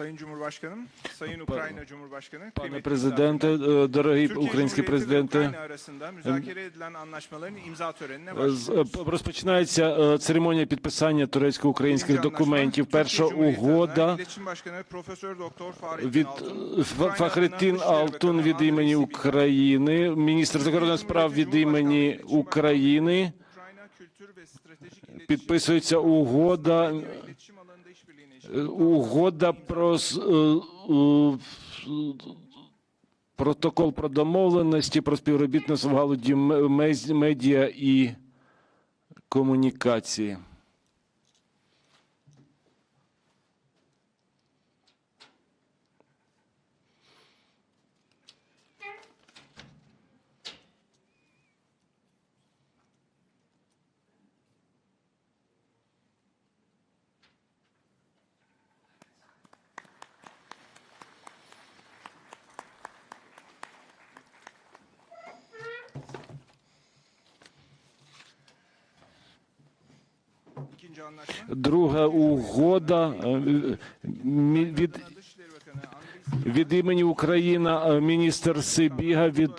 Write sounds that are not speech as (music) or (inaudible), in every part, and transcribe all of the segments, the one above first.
Sayın Cumhurbaşkanım, Sayın Ukrayna Cumhurbaşkanı, Пане президенте, е, з- başlıyoruz. е, розпочинається е, церемонія підписання турецько-українських документів. Перша угода від е, Dışişleri Алтун від імені України, міністр закордонних справ від імені України. Підписується угода, угода про е, е, протокол про домовленості про співробітництво в галузі медіа і комунікації. Друга угода е, від, від імені Україна е, міністр Сибіга від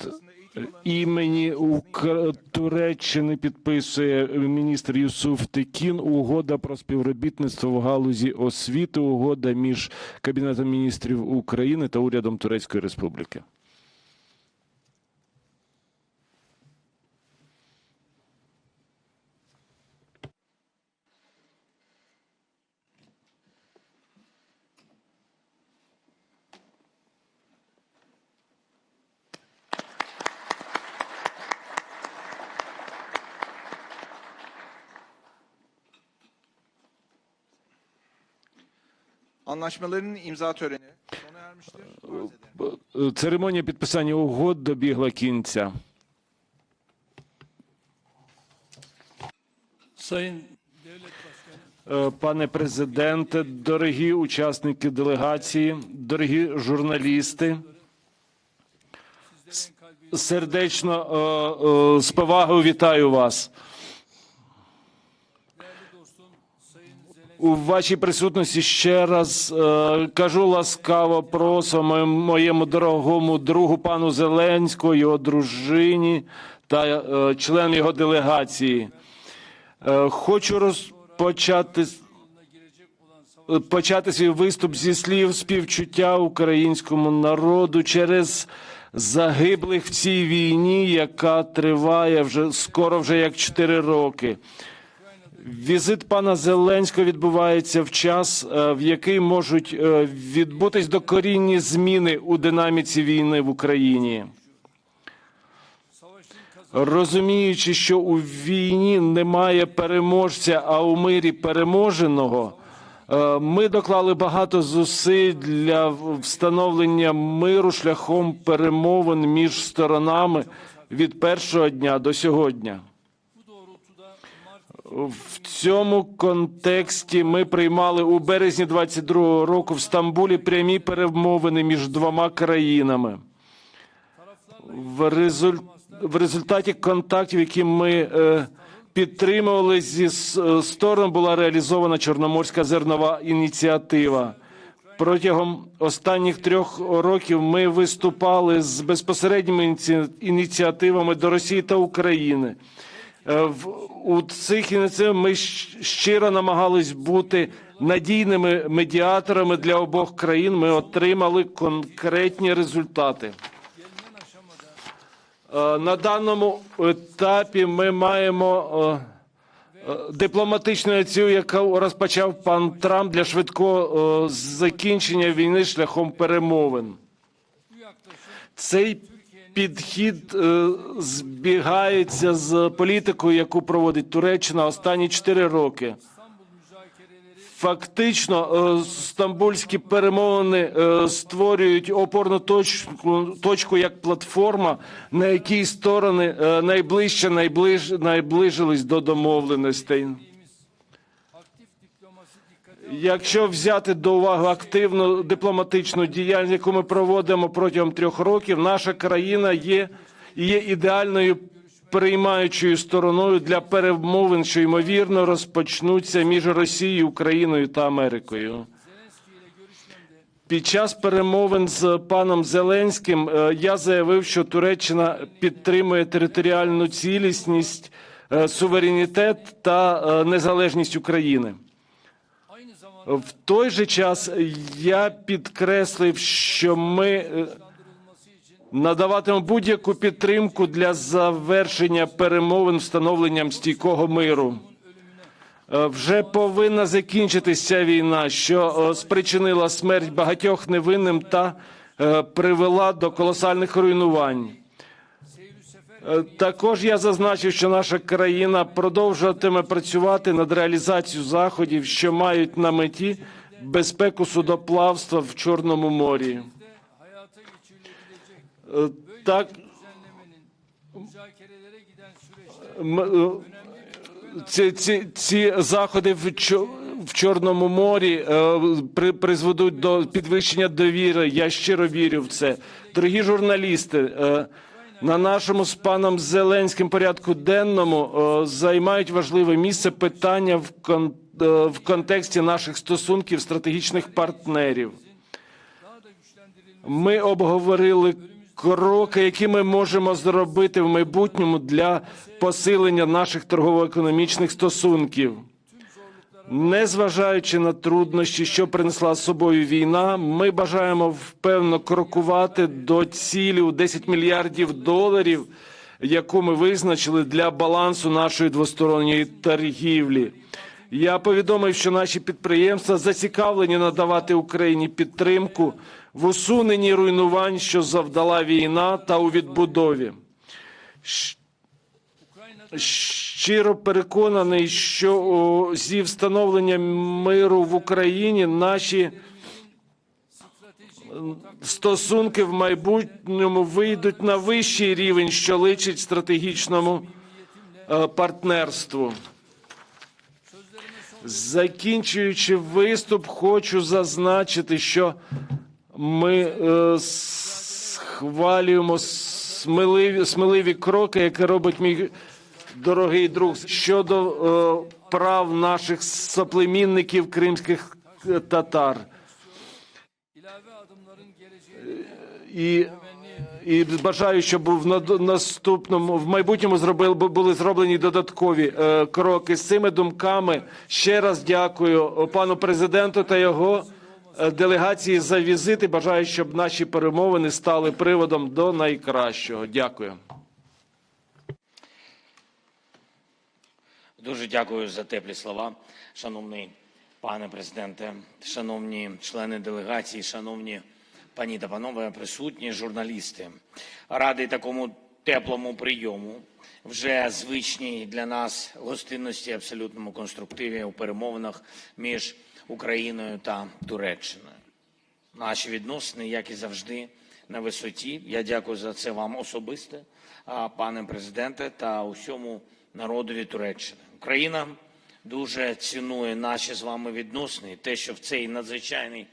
е, імені Ук- Туреччини підписує міністр Юсуф Текін угода про співробітництво в галузі освіти, угода між Кабінетом міністрів України та урядом Турецької Республіки. Anlaşmaların imza töreni sona ermiştir. Ederim. Е, Церемонія підписання угод добігла кінця. Sayın Devlet Başkanı, Е, Пане президенте, дорогі учасники делегації, дорогі журналісти, sizlerin kalbi сердечно е, е, з повагою вітаю вас. У вашій присутності ще раз е, кажу ласкаво просимо моєму- дорогому другу пану Зеленському, його дружині та е, члену його делегації. Е, хочу розпочати savaş почати свій виступ зі слів співчуття українському народу через загиблих в цій війні, яка триває вже скоро вже як 4 роки. Візит пана Зеленського відбувається в час, е, в який можуть е, відбутись докорінні зміни у динаміці війни в Україні. Розуміючи, що у війні немає переможця, а у мирі переможеного, е, ми доклали багато зусиль для встановлення миру шляхом перемовин між сторонами від першого дня до сьогодні. В цьому контексті ми приймали у березні 22-го року в Стамбулі прямі перемовини між двома країнами. В, резуль... в результаті контактів, які ми е, підтримували зі е, сторон, була реалізована Чорноморська зернова ініціатива. Протягом останніх трьох років ми виступали з безпосередніми ініціативами до Росії та України. Е, У цих ініціативах ми щиро намагались бути надійними медіаторами для обох країн. Ми отримали конкретні результати. Е, На даному етапі ми маємо е, дипломатичну ініціативу, яку розпочав пан Трамп для швидкого закінчення війни шляхом перемовин. Цей підхід е, збігається з політикою, яку проводить Туреччина останні чотири роки. Фактично, е, стамбульські перемовини е, створюють опорну точку, точку як платформа, на якій сторони найближче найближ, найближились до домовленостей. Якщо взяти до уваги активну дипломатичну діяльність, яку ми проводимо протягом трьох років, наша країна є, є ідеальною приймаючою стороною для перемовин, що ймовірно розпочнуться між Росією, Україною та Америкою. Під час перемовин з паном Зеленським е, я заявив, що Туреччина підтримує територіальну цілісність, е, суверенітет та е, незалежність України. В той же час я підкреслив, що ми е, надаватимемо будь-яку підтримку для завершення перемовин встановленням стійкого миру. Е, Вже повинна закінчитися війна, що е, спричинила смерть багатьох невинним та привела до колосальних руйнувань. Е, Також я зазначив, що наша країна продовжуватиме працювати над реалізацією заходів, що мають на меті безпеку судоплавства в Чорному морі. Е, Так, е, ці, ці, ці заходи в, в Чорному морі при, призведуть до підвищення довіри. Я щиро вірю в це. Дорогі журналісти, на нашому з паном Зеленським порядку денному е, займають важливе місце питання в, кон, е, в контексті наших стосунків стратегічних партнерів. Ми обговорили кроки, які ми можемо зробити в майбутньому для посилення наших торгово-економічних стосунків. Незважаючи на труднощі, що принесла з собою війна, ми бажаємо впевнено крокувати до цілі у 10 мільярдів доларів, яку ми визначили для балансу нашої двосторонньої торгівлі. Я повідомив, що наші підприємства зацікавлені надавати Україні підтримку в усуненні руйнувань, що завдала війна, та у відбудові. Щиро переконаний, що зі встановленням миру в Україні наші стосунки в майбутньому вийдуть на вищий рівень, що личить стратегічному е, партнерству. Закінчуючи виступ, хочу зазначити, що ми е, схвалюємо сміливі, сміливі кроки, які робить мій дорогий друг щодо е, прав наших соплемінників кримських е, татар. І, і бажаю, щоб в наступному в майбутньому зробили були зроблені додаткові е, кроки. З цими думками ще раз дякую пану президенту та його е, делегації за візит. І бажаю, щоб наші перемовини стали приводом до найкращого. Дякую. Дуже дякую за теплі слова, шановний пане президенте, шановні члени делегації, шановні пані та панове, присутні журналісти. Радий такому теплому прийому, вже звичній для нас гостинності, абсолютному конструктиві у перемовинах між Україною та Туреччиною. Наші відносини, як і завжди, на висоті. Я дякую за це вам особисто, пане президенте, та усьому народові Туреччини. Україна дуже цінує наші з вами відносини, те, що в цей надзвичайний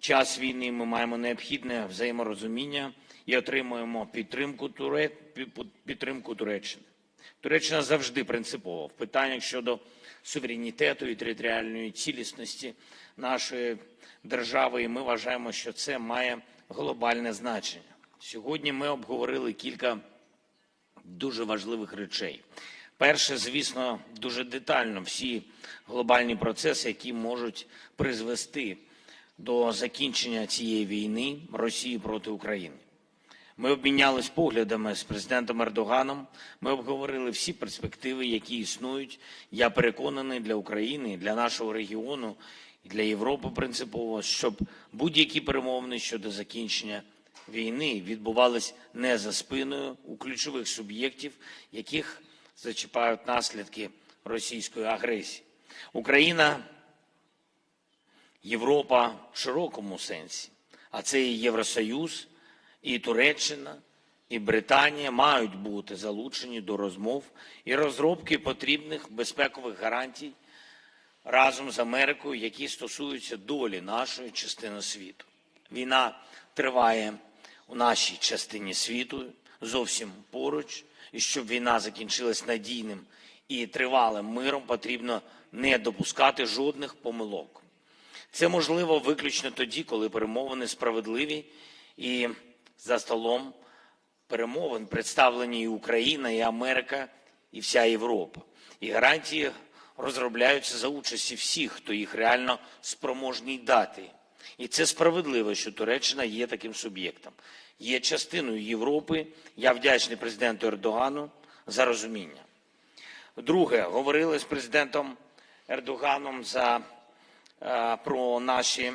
час війни ми маємо необхідне взаєморозуміння і отримуємо підтримку, Туре... підтримку Туреччини. Туреччина завжди принципова в питаннях щодо суверенітету і територіальної цілісності нашої держави, і ми вважаємо, що це має глобальне значення. Сьогодні ми обговорили кілька дуже важливих речей. Перше, звісно, дуже детально всі глобальні процеси, які можуть призвести до закінчення цієї війни Росії проти України. Ми обмінялись поглядами з президентом Ердоганом. Ми обговорили всі перспективи, які існують. Я переконаний для України, для нашого регіону і для Європи принципово, щоб будь-які перемовини щодо закінчення війни відбувались не за спиною у ключових суб'єктів, яких зачіпають наслідки російської агресії. Україна Європа в широкому сенсі, а це і Євросоюз, і Туреччина, і Британія мають бути залучені до розмов і розробки потрібних безпекових гарантій разом з Америкою, які стосуються долі нашої частини світу. Війна триває у нашій частині світу зовсім поруч, і щоб війна закінчилась надійним і тривалим миром, потрібно не допускати жодних помилок. Це можливо виключно тоді, коли перемовини справедливі і за столом перемовин представлені і Україна, і Америка, і вся Європа. І гарантії розробляються за участі всіх, хто їх реально спроможний дати. І це справедливо, що Туреччина є таким суб'єктом, є частиною Європи. Я вдячний президенту Ердогану за розуміння. Друге, говорили з президентом Ердоганом за, е, про наші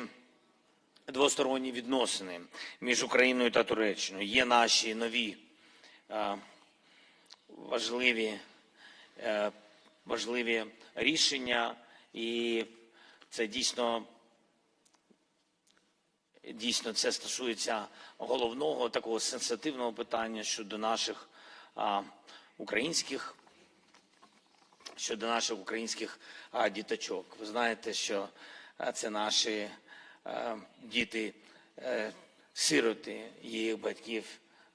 двосторонні відносини між Україною та Туреччиною. Є наші нові е, важливі, е, важливі рішення, і це дійсно, дійсно це стосується головного такого сенситивного питання щодо наших а, українських щодо наших українських а, діточок. Ви знаєте, що це наші а, діти, е, сироти, їх батьків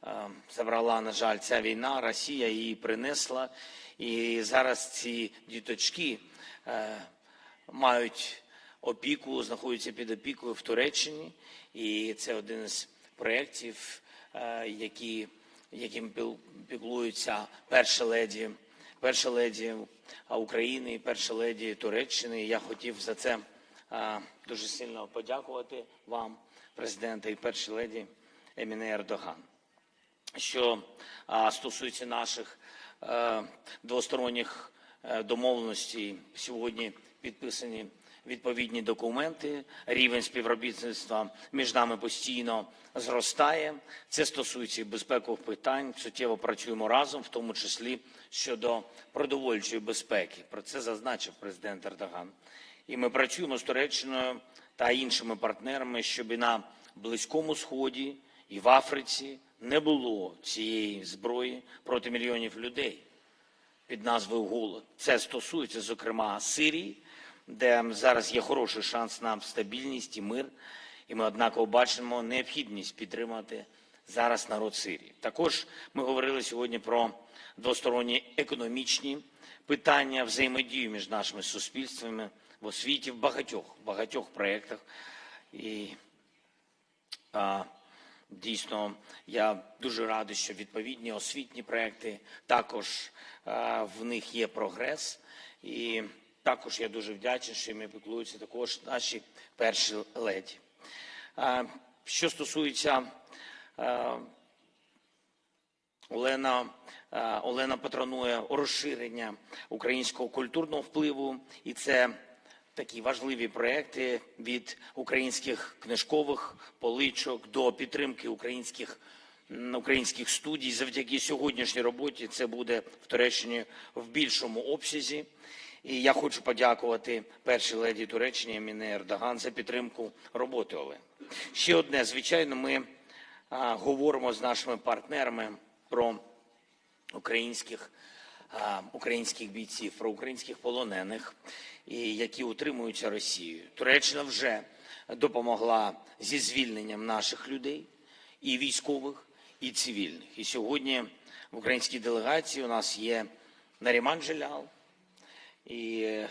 а, забрала, на жаль, ця війна. Росія її принесла. І зараз ці діточки е, мають опіку, знаходяться під опікою в Туреччині. І це один із проєктів, е, які, яким піклуються перша леді, перша леді України перша леді Туреччини. Я хотів за це е, дуже сильно подякувати вам, президенте, і першій леді Еміне Ердоган. Що стосується наших е, двосторонніх е, домовленостей, сьогодні підписані відповідні документи. Рівень співробітництва між нами постійно зростає. Це стосується і безпекових питань. Суттєво працюємо разом, в тому числі щодо продовольчої безпеки. Про це зазначив президент Ердоган. І ми працюємо з Туреччиною та іншими партнерами, щоб і на Близькому Сході і в Африці не було цієї зброї проти мільйонів людей під назвою голод. Це стосується, зокрема, Сирії, де зараз є хороший шанс на стабільність і мир. І ми однаково бачимо необхідність підтримати зараз народ Сирії. Також ми говорили сьогодні про двосторонні економічні питання взаємодію між нашими суспільствами в освіті в багатьох багатьох проєктах. І а, Дійсно, я дуже радий, що відповідні освітні проекти також а, в них є прогрес. І також я дуже вдячний, що ми піклуються також наші перші леді. Що стосується Олена, Олена патронує розширення українського культурного впливу, і це такі важливі проекти від українських книжкових поличок до підтримки українських українських студій. Завдяки сьогоднішній роботі це буде в Туреччині в більшому обсязі. І я хочу подякувати першій леді Туреччини Міне Ердоган за підтримку роботи Олени. Ще одне, звичайно, ми а, говоримо з нашими партнерами про українських, а, українських бійців, про українських полонених, і які утримуються Росією. Туреччина вже допомогла зі звільненням наших людей, і військових, і цивільних. І сьогодні в українській делегації у нас є Наріман Джелял, і е,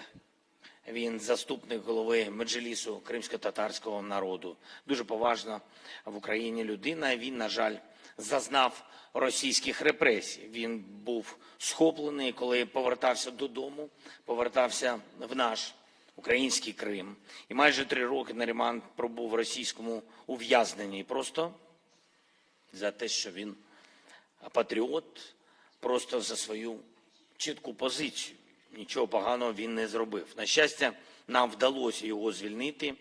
він заступник голови Меджлісу кримсько-татарського народу. Дуже поважна в Україні людина. Він, на жаль, зазнав російських репресій. Він був схоплений, коли повертався додому, повертався в наш український Крим. І майже три роки Наріман пробув в російському ув'язненні. Просто за те, що він патріот, просто за свою чітку позицію. Нічого поганого він не зробив. На щастя, нам вдалося його звільнити.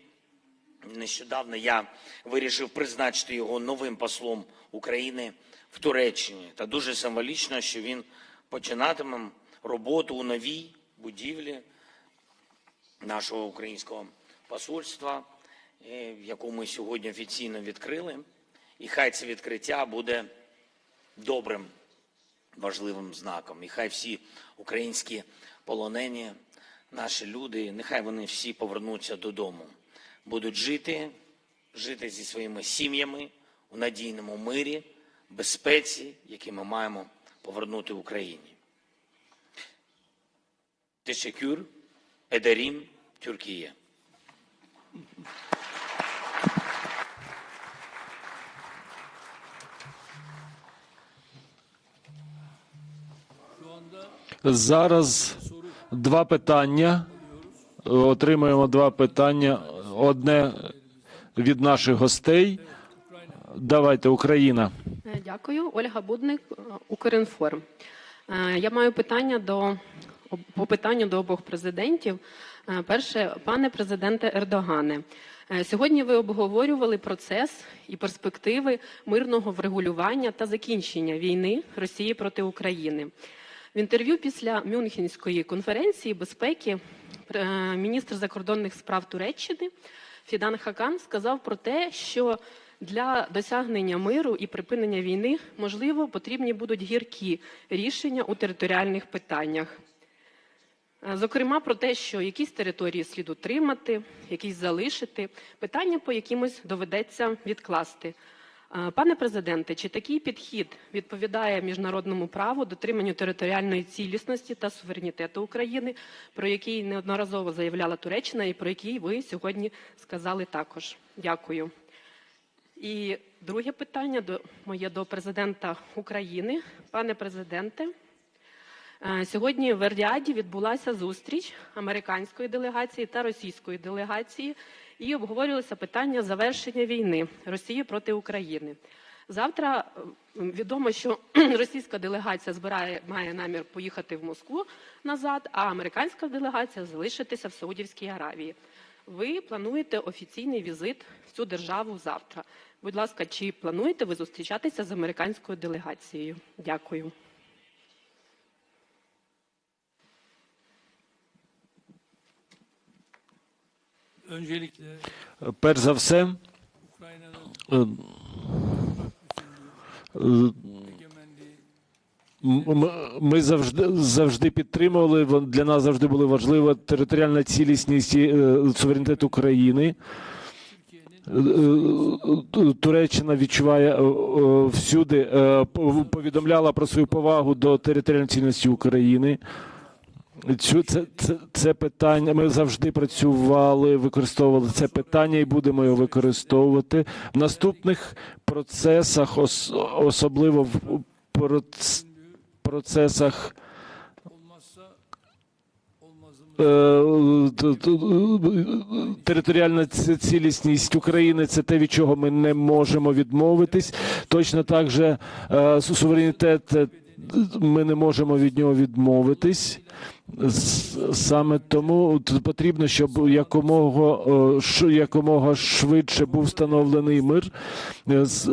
Нещодавно я вирішив призначити його новим послом України в Туреччині. Та дуже символічно, що він починатиме роботу у новій будівлі нашого українського посольства, е, яку ми сьогодні офіційно відкрили. І хай це відкриття буде добрим, важливим знаком. І хай всі українські полонені, наші люди, нехай вони всі повернуться додому, будуть жити, жити зі своїми сім'ями у надійному мирі, безпеці, який ми маємо повернути Україні. Türkiye. Şu anda Зараз два питання. Отримуємо два питання. Одне від наших гостей. Давайте, Україна. Е, Дякую, Ольга Будник, е, Укрінформ. Е, Я маю питання до по питанню до обох президентів. Перше, пане президенте Ердогане, сьогодні ви обговорювали процес і перспективи мирного врегулювання та закінчення війни Росії проти України. В інтерв'ю після Мюнхенської конференції безпеки е, міністр закордонних справ Туреччини Фідан Хакан сказав про те, що для досягнення миру і припинення війни можливо потрібні будуть гіркі рішення у територіальних питаннях. Е, Зокрема, про те, що якісь території слід утримати, якісь залишити, питання по якимось доведеться відкласти. Е, Пане президенте, чи такий підхід відповідає міжнародному праву, дотриманню територіальної цілісності та суверенітету України, про який неодноразово заявляла Туреччина, і про який ви сьогодні сказали також? Дякую. І друге питання до моє до президента України. Пане президенте, е, сьогодні в Ердіаді відбулася зустріч американської делегації та російської делегації, і обговорювалося питання завершення війни Росії проти України. Завтра відомо, що (clears throat) російська делегація збирає має намір поїхати в Москву назад, а американська делегація залишитися в Саудівській Аравії. Ви плануєте офіційний візит в цю державу завтра. Будь ласка, чи плануєте ви зустрічатися з американською делегацією? Дякую. Перш за все, е, Ми завжди завжди підтримували. Для нас завжди була важлива територіальна цілісність і е, суверенітет України. Е, Туреччина відчуває всюди, повідомляла про свою повагу до територіальної цілісності України. Цю це, це, це питання. Ми завжди працювали, використовували це питання і будемо його використовувати в наступних процесах, ос, особливо в проц, процесах е, територіальна цілісність України це те, від чого ми не можемо відмовитись. Точно так же е, суверенітет. Ми не можемо від нього відмовитись. Саме тому потрібно, щоб якомога, е, якомога швидше був встановлений мир. Е, З,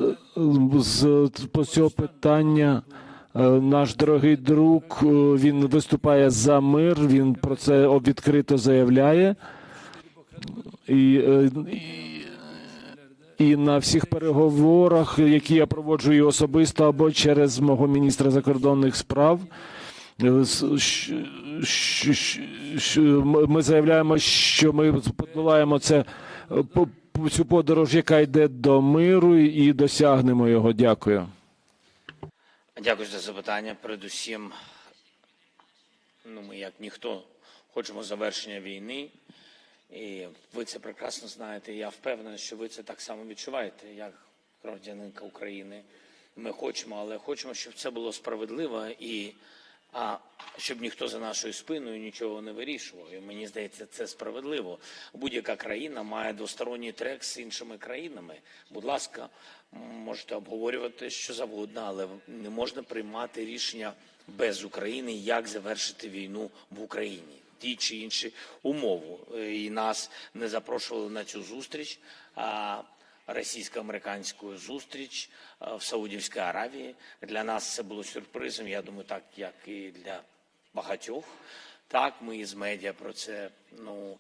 з по цього питання е, наш дорогий друг він виступає за мир. Він про це відкрито заявляє. І, і, і на всіх переговорах, які я проводжу і особисто або через мого міністра закордонних справ, е, ми- заявляємо, що ми подолаємо це е, цю подорож, яка йде до миру, і досягнемо його. Дякую. Дякую за запитання. Передусім, ну ми як ніхто хочемо завершення війни, і ви це прекрасно знаєте. Я впевнений, що ви це так само відчуваєте, як громадянинка України. Ми хочемо, але хочемо, щоб це було справедливо і а щоб ніхто за нашою спиною нічого не вирішував. І мені здається, це справедливо. Будь-яка країна має двосторонній трек з іншими країнами. Будь ласка, можете обговорювати що завгодно, але не можна приймати рішення без України, як завершити війну в Україні. Ті чи інші умови. Е, І нас не запрошували на цю зустріч. А російсько-американську зустріч е, в Саудівській Аравії. Для нас це було сюрпризом. Я думаю, так як і для багатьох. Так, ми із медіа про це ну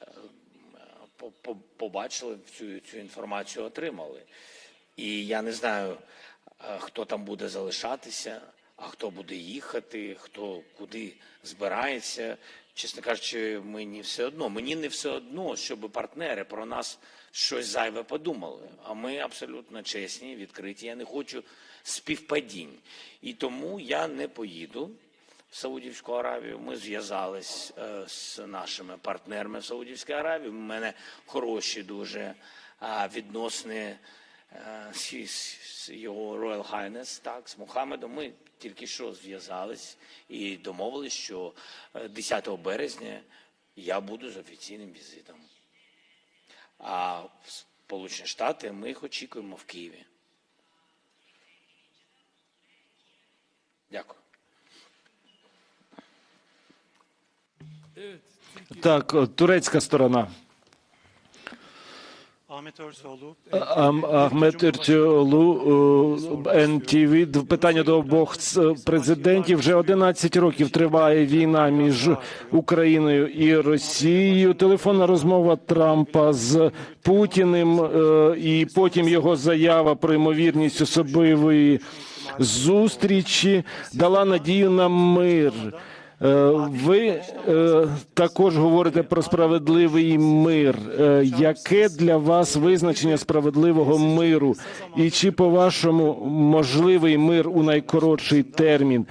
е, по- по- побачили цю, цю інформацію, отримали. І я не знаю, хто там буде залишатися, а хто буде їхати, хто куди збирається. Чесно кажучи, мені все одно. Мені не все одно, щоб партнери про нас щось зайве подумали. А ми абсолютно чесні, відкриті. Я не хочу співпадінь. І тому я не поїду в Саудівську Аравію. Ми зв'язались е, з нашими партнерами в Саудівській Аравії. У мене хороші дуже відносини його Royal Highness, так, з Мухаммедом. Ми тільки що зв'язались і домовились, що е, 10 березня я буду з офіційним візитом. А в Сполучені Штати ми їх очікуємо в Києві. Дякую. Так, турецька сторона. Ахмед Ертюлу, НТВ. Питання до обох президентів. Вже 11 років триває війна між Україною і Росією. Телефонна розмова Трампа з Путіним е, і потім його заява про ймовірність особливої зустрічі дала надію на мир. Е, Ви е, також говорите про справедливий мир. Е, Яке для вас визначення справедливого миру? І чи по-вашому можливий мир у найкоротший термін?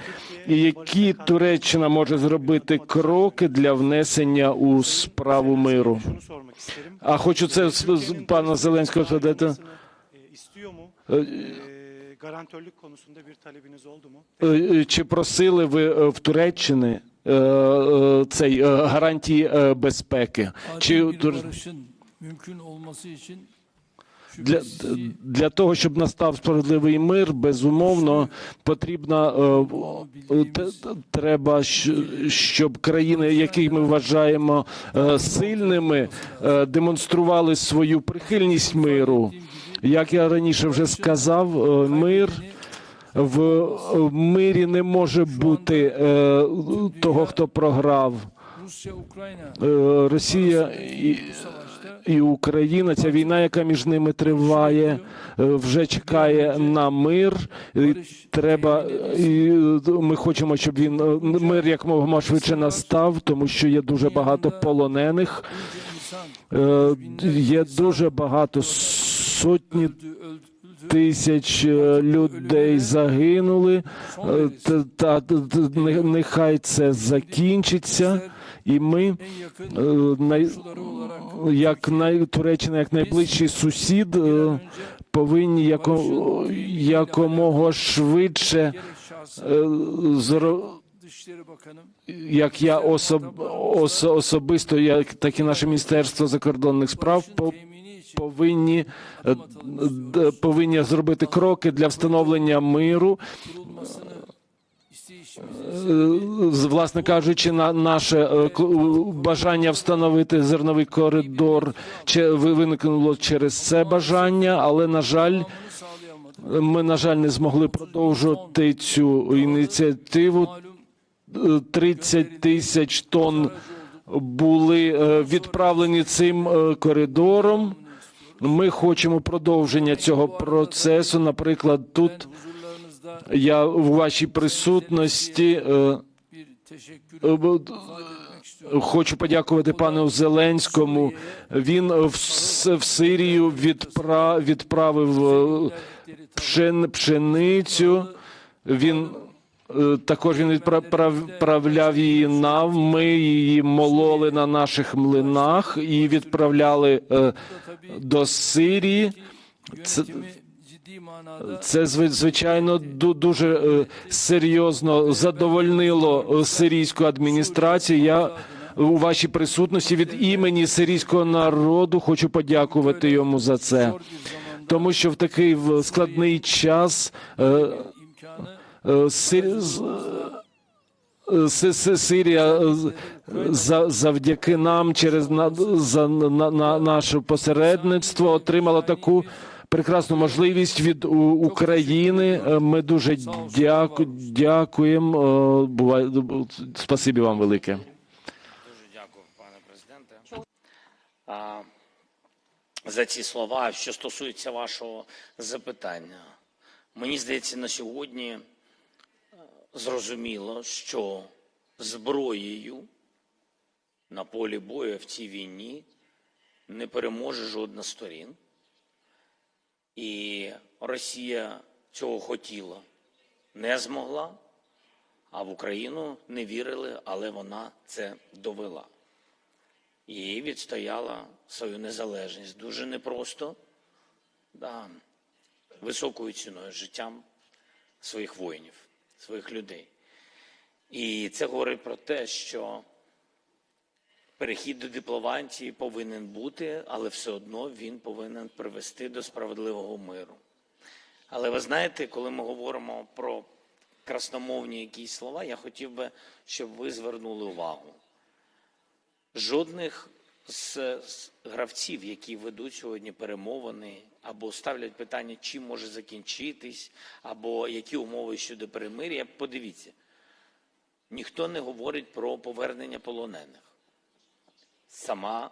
І які Туреччина може зробити кроки для внесення у справу миру? А хочу це з пана Зеленського задати. Garantörlük konusunda bir talebiniz oldu mu? Е, Чи просили ви е, в Туреччини е, е, цей е, гарантії е, безпеки? Чи mümkün olması için для, для того, щоб настав справедливий мир, безумовно потрібно е, е, треба, щоб країни, які ми вважаємо е, сильними, е, демонстрували свою прихильність миру. Як я раніше вже сказав, е, мир. В е, мирі не може бути е, того, хто програв. Росія і, Україна, ця війна, яка між ними триває, вже чекає на мир. І Треба і ми хочемо, щоб він мир якомога швидше настав, тому що є дуже багато полонених. Є дуже багато сотні тисяч е, людей загинули. Е, Та, нехай це закінчиться, і ми е, як най, Туреччина, як найближчий сусід, повинні яко, якомога швидше gerek е, зро, як я особ, ос, особисто, як так і наше міністерство закордонних справ повинні е, повинні зробити кроки для встановлення миру. Е, власне кажучи, на наше е, бажання встановити зерновий коридор виникнуло через це бажання, але на жаль, ми на жаль не змогли продовжувати цю ініціативу. Malum Е, 30 тисяч тонн були відправлені цим коридором. Ми хочемо продовження цього процесу. Наприклад, тут я у вашій присутності. е, е. Хочу подякувати пану Зеленському. Він в, в Сирію відпра, відправив е, пшен, пшеницю. Він також він відправ- відправляв її нам. Ми її мололи на наших млинах і відправляли е, до Сирії. Це, це звичайно ду- дуже е, серйозно задовольнило е, сирійську адміністрацію. Я у вашій присутності від імені сирійського народу хочу подякувати йому за це, тому що в такий складний час Сирія е, за- завдяки нам через за на, на наше посередництво отримала таку прекрасну можливість від України. Е, Ми дуже дяку, дякуємо. Е, Бувай, спасибі вам велике. Дуже дякую, пане президенте, за ці слова. Що стосується вашого запитання, мені здається, на сьогодні е, зрозуміло, що зброєю на полі бою в цій війні не переможе жодна сторін. І Росія цього хотіла, не змогла. А в Україну не вірили, але вона це довела. І відстояла свою незалежність дуже непросто, да, високою ціною життям своїх воїнів, своїх людей. І це говорить про те, що перехід до дипломатії повинен бути, але все одно він повинен привести до справедливого миру. Але ви знаєте, коли ми говоримо про красномовні якісь слова, я хотів би, щоб ви звернули увагу. Жодних з, гравців, які ведуть сьогодні перемовини, або ставлять питання, чим може закінчитись, або які умови щодо перемир'я, подивіться, ніхто не говорить про повернення полонених. Сама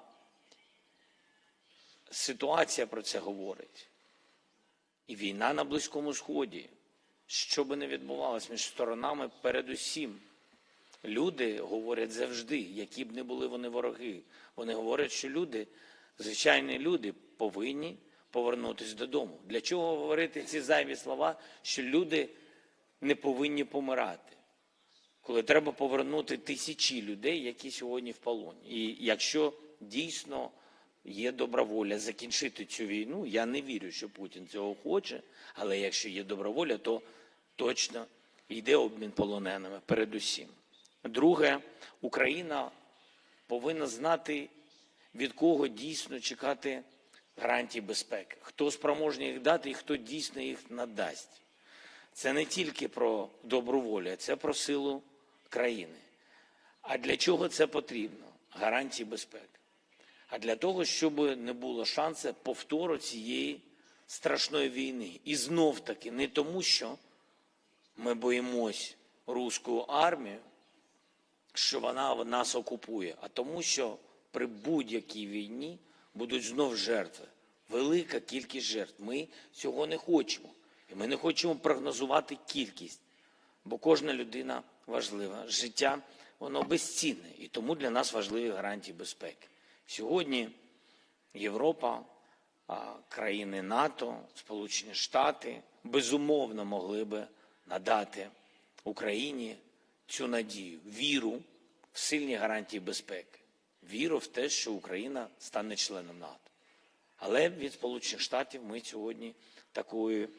ситуація про це говорить. І війна на Близькому Сході, що би не відбувалося між сторонами, передусім люди говорять завжди, які б не були вони вороги. Вони говорять, що люди, звичайні люди, повинні повернутися додому. Для чого говорити ці зайві слова, що люди не повинні помирати? Коли треба повернути тисячі людей, які сьогодні в полоні. І якщо дійсно є добра воля закінчити цю війну, я не вірю, що Путін цього хоче, але якщо є добра воля, то точно йде обмін полоненими передусім. Друге, Україна повинна знати, від кого дійсно чекати гарантій безпеки, хто спроможний їх дати і хто дійсно їх надасть. Це не тільки про добру волю, це про силу країни. А для чого це потрібно? Гарантії безпеки. А для того, щоб не було шансу повтору цієї страшної війни. І знов таки не тому, що ми боїмось руську армію, що вона нас окупує, а тому, що при будь-якій війні будуть знов жертви. Велика кількість жертв. Ми цього не хочемо. І ми не хочемо прогнозувати кількість, бо кожна людина важлива. Життя воно безцінне, і тому для нас важливі гарантії безпеки. Сьогодні Європа, країни НАТО, Сполучені Штати безумовно могли би надати Україні цю надію, віру в сильні гарантії безпеки, віру в те, що Україна стане членом НАТО. Але від Сполучених Штатів ми сьогодні такої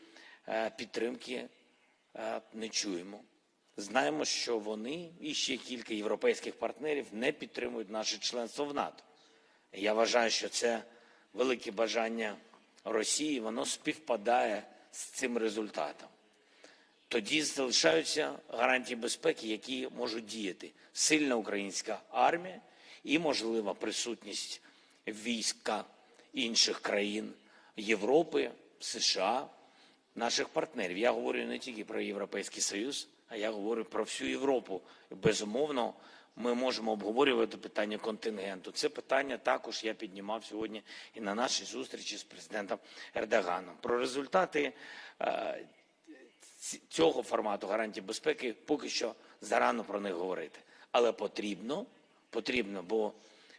е, підтримки е, не чуємо. Знаємо, що вони і ще кілька європейських партнерів не підтримують наше членство в НАТО. Я вважаю, що це велике бажання Росії, воно співпадає з цим результатом. Тоді залишаються гарантії безпеки, які можуть діяти. Сильна українська армія і можлива присутність війська інших країн Європи, США, наших партнерів. Я говорю не тільки про Європейський Союз, а я говорю про всю Європу. Безумовно, ми можемо обговорювати питання контингенту. Це питання також я піднімав сьогодні і на нашій зустрічі з президентом Ердоганом. Про результати е, цього формату гарантій безпеки поки що зарано про них говорити. Але потрібно, потрібно, бо,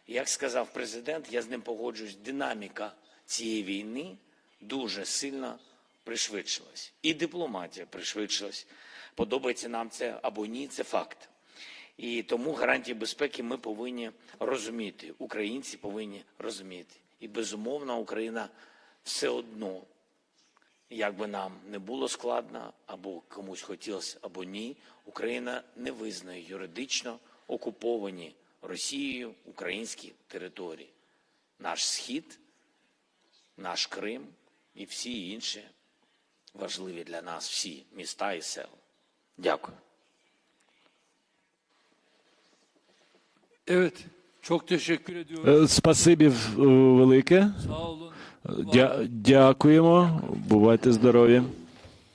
як сказав президент, я з ним погоджуюсь, динаміка цієї війни дуже сильно пришвидшилась. І дипломатія пришвидшилась. Подобається нам це або ні, це факт. І тому гарантії безпеки ми повинні розуміти. Українці повинні розуміти. І безумовно, Україна все одно як би нам не було складно, або комусь хотілося, або ні, Україна не визнає юридично окуповані Росією українські території. Наш схід, наш Крим і всі інші важливі для нас всі міста і села. Дякую. Evet. Çok teşekkür ediyorum. Е, Спасибі велике. Дя- Дякуємо. Бувайте здорові.